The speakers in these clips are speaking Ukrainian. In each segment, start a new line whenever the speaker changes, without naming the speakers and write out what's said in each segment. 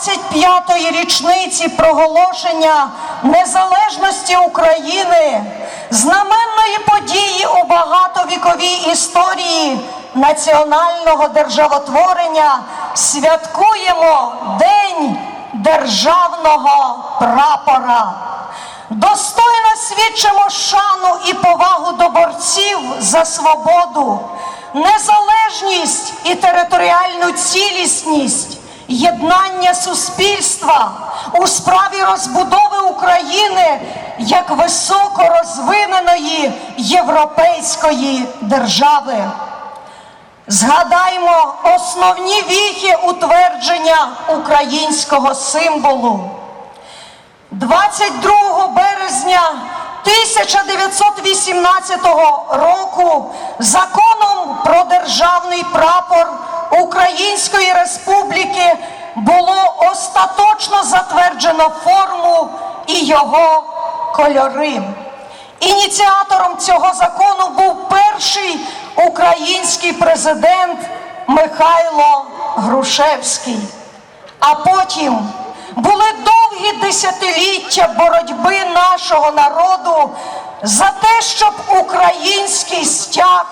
25-ї річниці проголошення незалежності України, знаменної події у багатовіковій історії національного державотворення, святкуємо День державного прапора. Достойно свідчимо шану і повагу до борців за свободу, незалежність і територіальну цілісність, єднання суспільства у справі розбудови України як високо розвиненої європейської держави. Згадаймо основні віхи утвердження українського символу. 22 березня 1918 року законом про державний прапор Української Республіки було остаточно затверджено форму і його кольори. Ініціатором цього закону був перший український президент Михайло Грушевський. А потім були довгі десятиліття боротьби нашого народу за те, щоб український стяг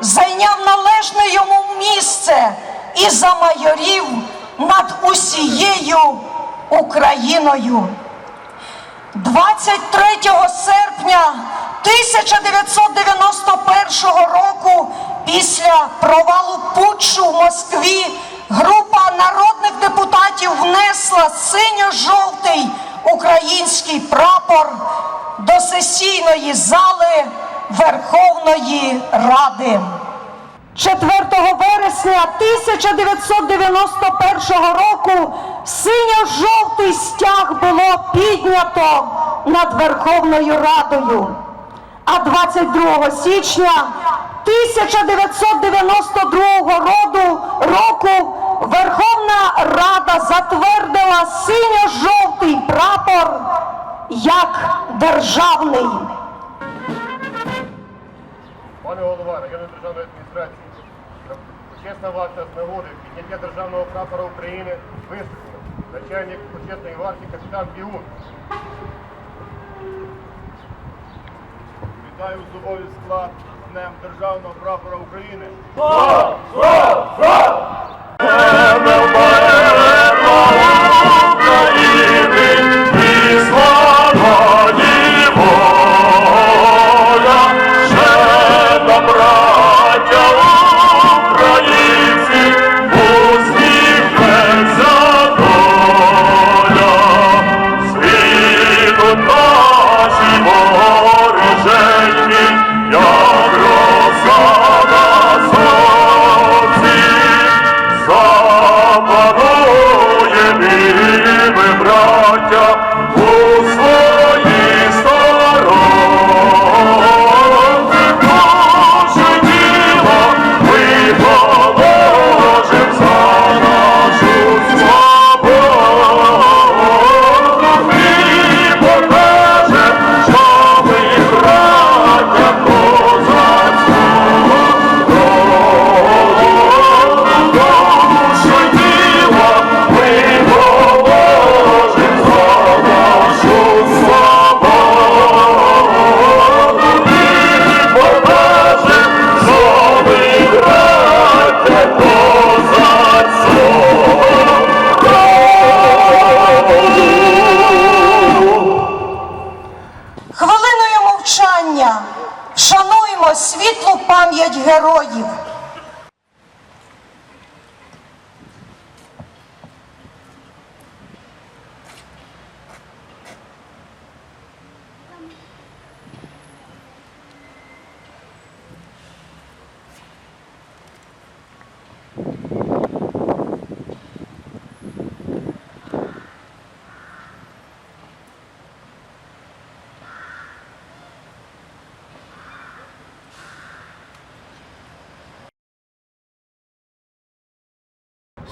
зайняв належне йому місце і замайорів над усією Україною. 23 серпня 1991 року після провалу путчу в Москві група народних депутатів внесла синьо-жовтий український прапор до сесійної зали Верховної Ради. 4 вересня 1991 року синьо-жовтий стяг було піднято над Верховною Радою. А 22 січня 1992 року Верховна Рада затвердила синьо-жовтий прапор як державний.
Пане голова районної державної адміністрації, почесна варта з нагоди підняття державного прапора України виступила начальник почесної варті капітан Біун. Вітаю зубовий склад з Днем Державного прапора України.
Як
вшануймо світлу пам'ять героїв.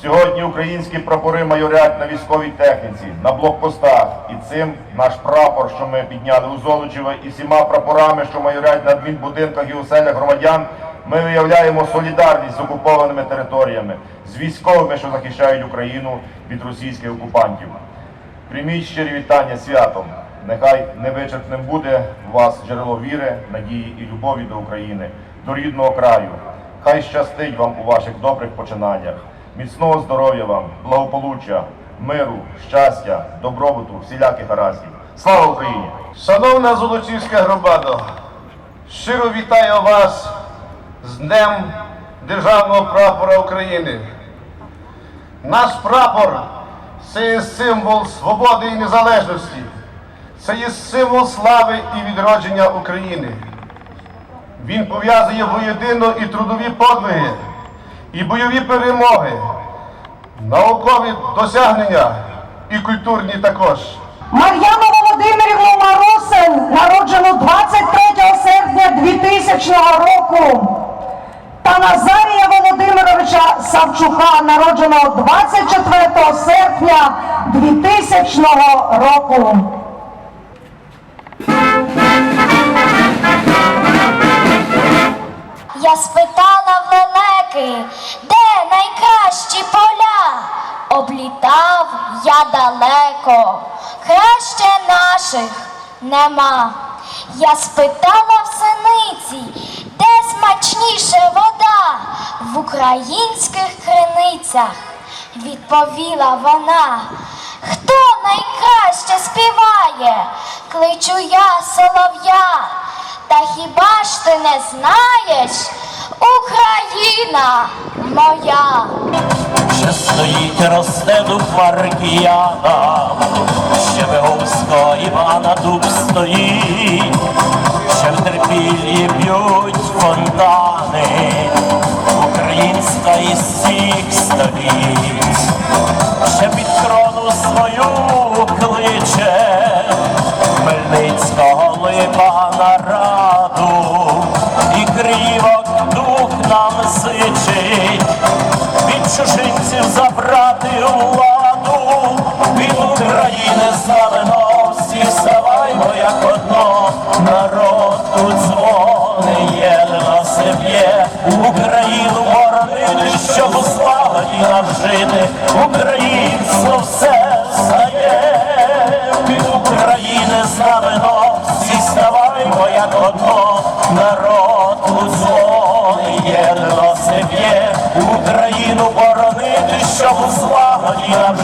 Сьогодні українські прапори майорять на військовій техніці, на блокпостах. І цим наш прапор, що ми підняли у Золочево, і всіма прапорами, що майорять на адмінбудинках і оселях громадян, ми виявляємо солідарність з окупованими територіями, з військовими, що захищають Україну від російських окупантів. Прийміть щирі вітання святом. Нехай невичерпним буде у вас джерело віри, надії і любові до України, до рідного краю. Хай щастить вам у ваших добрих починаннях. Міцного здоров'я вам, благополуччя, миру, щастя, добробуту, всіляких гараздів. Слава Україні!
Шановна Золочівська громада, щиро вітаю вас з Днем Державного прапора України. Наш прапор це є символ свободи і незалежності, це є символ слави і відродження України. Він пов'язує воєдино і трудові подвиги, і бойові перемоги, наукові досягнення і культурні також.
Мар'яну Володимирівну Марусин, народжену 23 серпня 2000 року. Та Назарія Володимировича Савчука, народженого 24 серпня 2000 року.
Я спитала в я далеко, краще наших нема. Я спитала в синиці, де смачніше вода в українських криницях. Відповіла вона, хто найкраще співає, кличу я солов'я. Та хіба ж ти не знаєш, Україна моя?
Ще стоїть росте дуб Маркіяна, ще Виговського Івана дуб стоїть, ще в терпілі б'ють фонтани, українська із всіх століт, ще під крону свою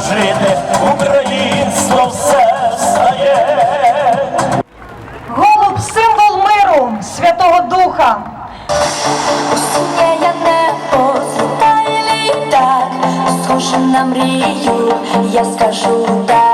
жити, українство все стає.
Голуб символ миру, Святого Духа.
Я небо, злітає літак, схоже на мрію, я скажу так.